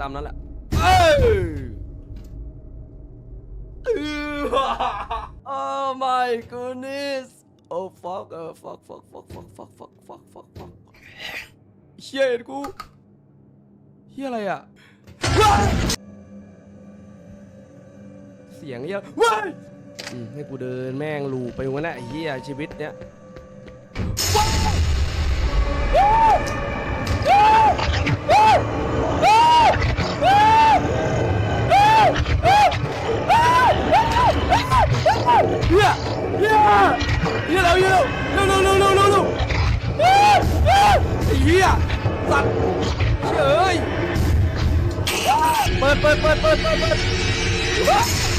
ตามนั้นแหละเอ้ยเออ Oh my goodness Oh fuck เออ fuck fuck fuck fuck fuck fuck fuck fuck fuck เฮียเห็นกูเฮียอะไรอะว้ายเสียงเฮียว้ายอืมให้กูเดินแม่งลูปไปวันนั้นไอ้เฮียชีวิตเนี้ย เฮียเฮียเฮียเร็วเฮียเร็วเร็วเร็วเร็วเร็วเร็วเฮ้ยเฮ้ยไอ้เฮียสัตว์เฉยเปิดเปิดเปิดเปิดเปิดเปิด